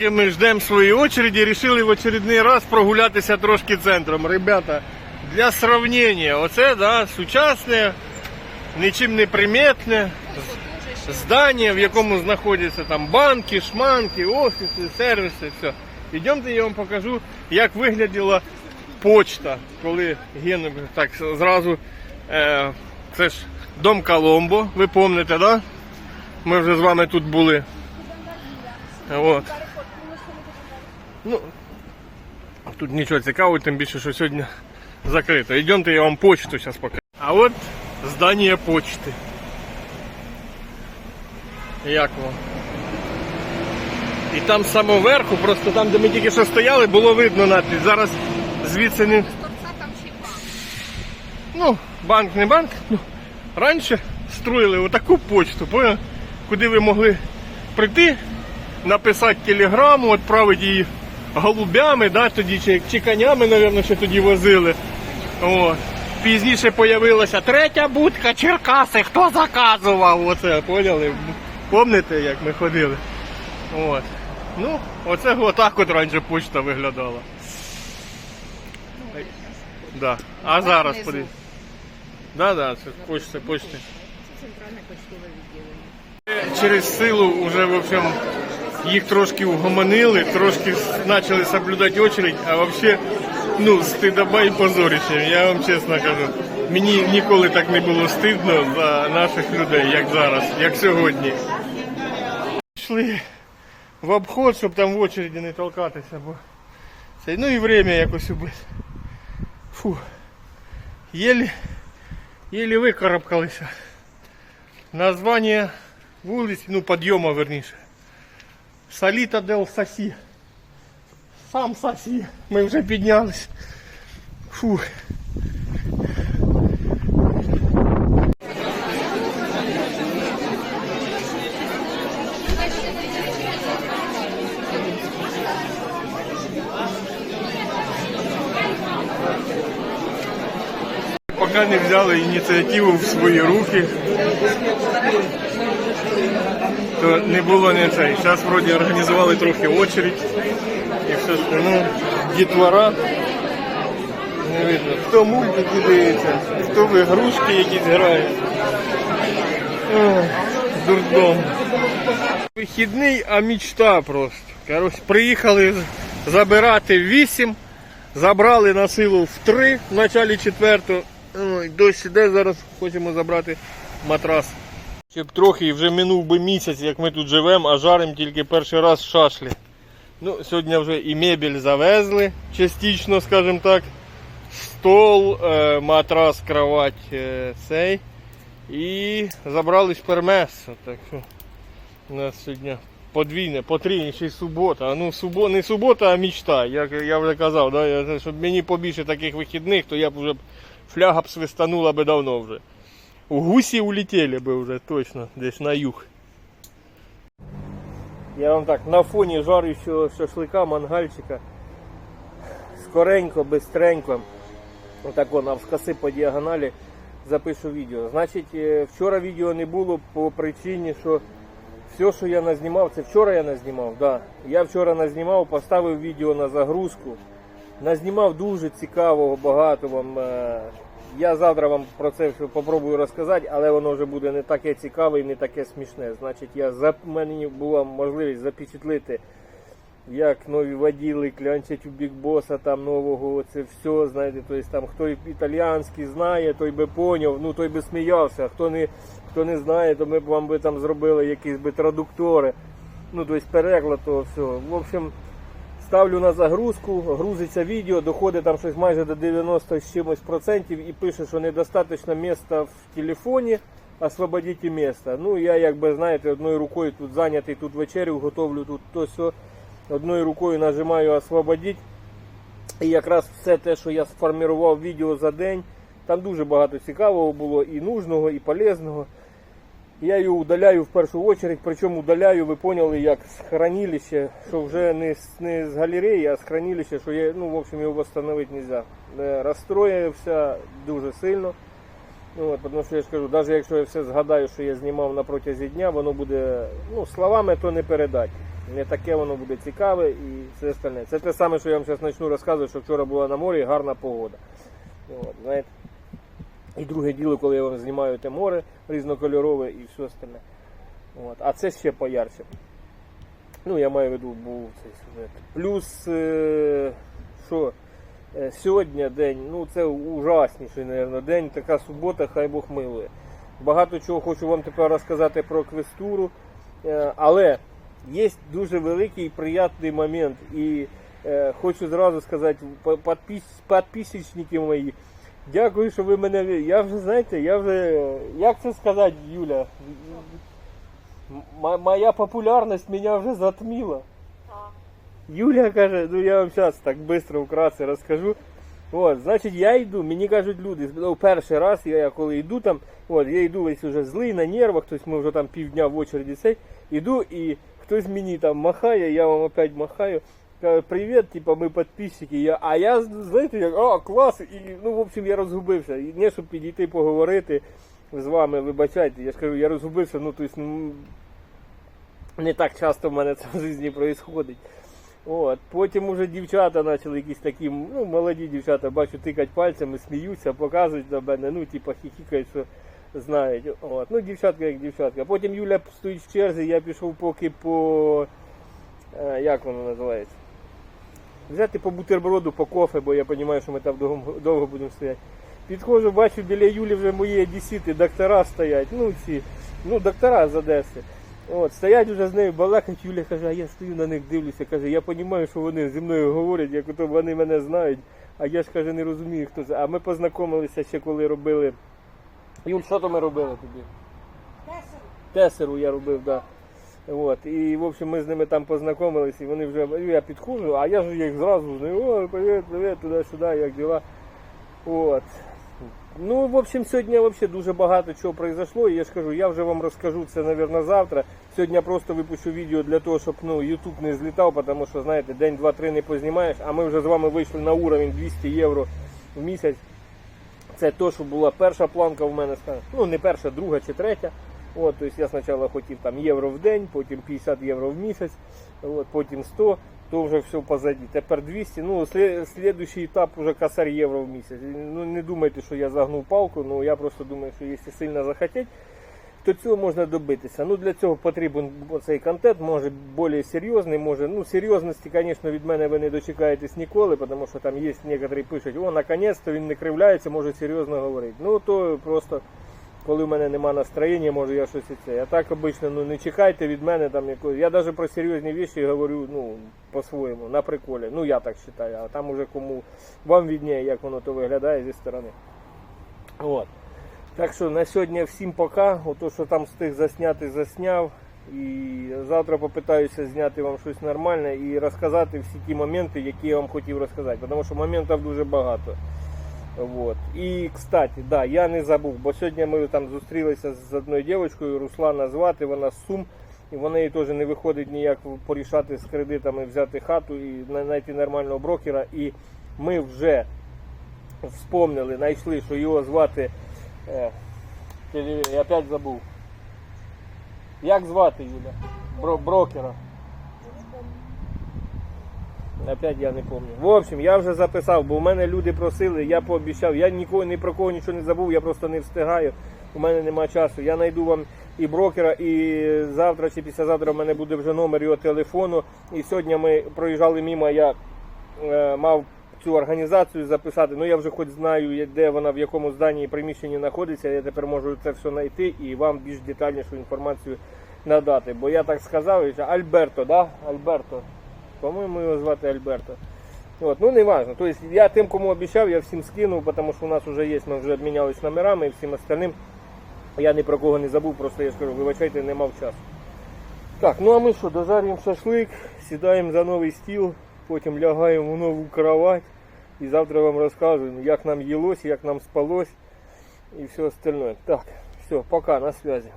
Поки ми ждемо свої очереді, вирішили в очередний раз прогулятися трошки центром. Ребята, для сравнення, оце да, сучасне, нічим не приметне здання, в якому знаходяться там банки, шманки, офіси, сервіси, все. Ідемте, я вам покажу, як виглядала почта, коли ген так зразу. Е, це ж дом Коломбо, ви пам'ятаєте, да? Ми вже з вами тут були. От. Ну, тут нічого цікавого, тим більше, що сьогодні закрито. Йдемте, я вам почту зараз покажу. А от здання почти. Як вам? І там з самого верху, просто там, де ми тільки що стояли, було видно надпись. Зараз звідси не. Ну, банк не банк. Ну, раніше строїли отаку почту, понял? куди ви могли прийти, написати телеграму, відправити її голубями, да, тоді, чи, чи конями, мабуть, ще тоді возили. От. Пізніше з'явилася третя будка Черкаси, хто заказував оце, поняли? Помните, як ми ходили? От. Ну, оце отак от раніше почта виглядала. Да. А зараз подивіться. Да, да, це почта, почта. Це центральне почтове відділення. Через силу вже, в общем, їх трошки угомонили, трошки почали соблюдати очередь, а взагалі, ну, стидоба і позорище, я вам чесно кажу. Мені ніколи так не було стидно за наших людей, як зараз, як сьогодні. Йшли в обход, щоб там в очереді не толкатися, бо це, ну і время якось убити. Фу. Єлі, єлі викарабкалися. Название вулиці, ну підйома верніше. Саліта дел Сасі. Сам Сасі. Ми вже піднялись. Фу. Поки не взяли ініціативу в свої руки, То не було цей. Зараз вроді організували трохи очередь. І все ж ну, дітвора. Не видно. Хто мультики дивиться, хто в ігрушки якісь грає. Ох, Дурдом. Вихідний, а мечта просто. Коротше, приїхали забирати в 8, забрали на силу в 3 в началі 4. Ой, дощ іде, зараз хочемо забрати матрас. Щоб трохи і вже минув би місяць, як ми тут живемо, а жаримо тільки перший раз шашлі. Ну, сьогодні вже і мебель завезли частично, скажімо так. Стол, е, матрас, кровать е, цей. І забрали шпермесо. Так що у нас сьогодні подвійне, потрійне, ще й субота. Ну субо, не субота, а мічта. Як я вже казав, да? щоб мені побільше таких вихідних, то я б вже фляга б свистанула би давно вже. Гусі улетіли би вже точно, десь на юг. Я вам так на фоні жарющого шашлика, мангальчика. Скоренько, бистренько. Отак вона навскоси по діагоналі запишу відео. Значить, е, вчора відео не було по причині, що все, що я назнімав, це вчора я назнімав, да. Я вчора назнімав, поставив відео на загрузку. Назнімав дуже цікавого, багато вам. Я завтра вам про це все попробую розказати, але воно вже буде не таке цікаве і не таке смішне. Значить, я за в мене була можливість запечатлити, як нові воділи клянчать у бікбоса там нового, це все, знаєте, тобто там хто італіянський знає, той би поняв, ну той би сміявся, а хто не, хто не знає, то ми б вам би там зробили якісь би традуктори. Ну, тобто переклад того всього. В общем, ставлю на загрузку, грузиться відео, доходить там щось майже до 90 з чимось процентів і пише, що недостатньо місця в телефоні, освободіть місце. Ну, я якби, знаєте, одною рукою тут зайнятий, тут вечерю готовлю, тут то все. Одною рукою нажимаю освободіть. І якраз все те, що я сформував відео за день, там дуже багато цікавого було і нужного, і полезного. Я її удаляю в першу чергу, причому удаляю, ви поняли, як з хранилища, що вже не з, не з галереї, а з хранилища, що я, ну, в общем, його встановити не можна. Розстроївся дуже сильно. Ну, от, тому що я ж кажу, навіть якщо я все згадаю, що я знімав на протязі дня, воно буде, ну, словами то не передати. Не таке воно буде цікаве і все остальне. Це те саме, що я вам зараз почну розказувати, що вчора була на морі гарна погода. От, знаєте. І друге діло, коли я вам знімаю те море різнокольорове і все остальне. От. А це ще поярче. Ну, я маю в виду, був цей сюжет. Плюс, е, що е, сьогодні день, ну це ужасніший, мабуть, день, така субота, хай Бог милує. Багато чого хочу вам тепер розказати про квестуру, е, але є дуже великий і приємний момент. І е, хочу зразу сказати, підписчики мої, дякую, що ви мене. Я вже, знаєте, я вже. Як це сказати, Юля? М- моя популярность меня вже затмила. Юля каже, ну я вам зараз так швидко вкратце розкажу. От, значить, я йду, мені кажуть люди, ну, перший раз я, я коли йду там, от, я йду весь уже злий на нервах, тобто ми вже там півдня в очереді цей, йду і хтось мені там махає, я вам опять махаю. Привіт, типа ми підписчики. Я, а я, знаєте, як, а, клас, і, ну, в общем, я розгубився. І не, щоб підійти поговорити з вами, вибачайте, я ж кажу, я розгубився, ну, тобто, ну, не так часто в мене це в житті. От. Потім уже дівчата почали якісь такі, ну, молоді дівчата, бачу, тикать пальцями, сміються, показують на мене, ну, типа хіхікають, що знають. От. Ну, дівчатка як дівчатка. Потім Юля стоїть в черзі, я пішов поки по. е, Як воно називається? Взяти по бутерброду, по кофе, бо я розумію, що ми там довго, довго будемо стояти. Підходжу, бачу, біля Юлі вже мої одесіти, доктора стоять. Ну, ці, ну, доктора з Одеси. От, стоять вже з нею балакають, Юля каже, а я стою на них дивлюся, каже, я розумію, що вони зі мною говорять, як ото вони мене знають, а я ж каже, не розумію, хто це. А ми познайомилися ще коли робили. Юль, що то ми робили тобі? Тесеру я робив, так. Да. От, і в общем ми з ними там познайомилися, і вони вже я підходжу, а я ж їх зразу знаю, о, привіт, привіт, туди-сюди, як діла. От. Ну, в общем, сьогодні вообще дуже багато чого произошло. І я ж кажу, я вже вам розкажу це, мабуть, завтра. Сьогодні я просто випущу відео для того, щоб ну, YouTube не злітав, тому що, знаєте, день, два, три не познімаєш, а ми вже з вами вийшли на уровень 200 євро в місяць. Це то, що була перша планка в мене, ну не перша, друга чи третя. От, тобто я спочатку хотів там євро в день, потім 50 євро в місяць, от, потім 100, то вже все позаді. Тепер 200. Ну, слідуючий етап вже косарь євро в місяць. Ну не думайте, що я загнув палку, ну я просто думаю, що якщо сильно захотіти, то цього можна добитися. Ну для цього потрібен цей контент, може більш серйозний, може, ну серйозності, звісно, від мене ви не дочекаєтесь ніколи, тому що там є некоторі пишуть, о, наконець-то він не кривляється, може серйозно говорити. Ну то просто коли в мене нема настроєння, може я щось і це. А так обично ну, не чекайте від мене там якої. Я навіть про серйозні речі говорю ну, по-своєму, на приколі. Ну я так вважаю, а там уже кому вам відніє, як воно то виглядає зі сторони. От. Так що на сьогодні всім пока. Ото, що там встиг засняти, засняв. І завтра попитаюся зняти вам щось нормальне і розказати всі ті моменти, які я вам хотів розказати. Тому що моментів дуже багато. Вот. І, кстати, да, я не забув, бо сьогодні ми там зустрілися з одною дівчинкою, Руслана звати, вона з Сум, і в неї теж не виходить ніяк порішати з кредитами, взяти хату і знайти нормального брокера. І ми вже вспомнили, знайшли, що його звати. Е, я опять забув. Як звати Юля? Бро, брокера. Опять я не пам'ятаю. В общем, я вже записав, бо в мене люди просили, я пообіцяв, я нікого ні про кого нічого не забув, я просто не встигаю. У мене немає часу. Я знайду вам і брокера, і завтра чи післязавтра в мене буде вже номер його телефону. І сьогодні ми проїжджали мимо, я е, мав цю організацію записати. Ну я вже хоч знаю, де вона в якому зданні і приміщенні знаходиться. Я тепер можу це все знайти і вам більш детальнішу інформацію надати. Бо я так сказав, Альберто, да? Альберто. По-моєму, його звати Альберто. От, ну не важно. Тобто я тим, кому обіцяв, я всім скинув, тому що у нас вже є, ми вже обмінялись номерами і всім остальним. Я ні про кого не забув, просто я скажу, вибачайте, не мав часу. Так, ну а ми що, дожарюємо шашлик, сідаємо за новий стіл, потім лягаємо в нову кровать і завтра вам розкажемо, як нам їлось, як нам спалось і все остальное. Так, все, пока, на связи.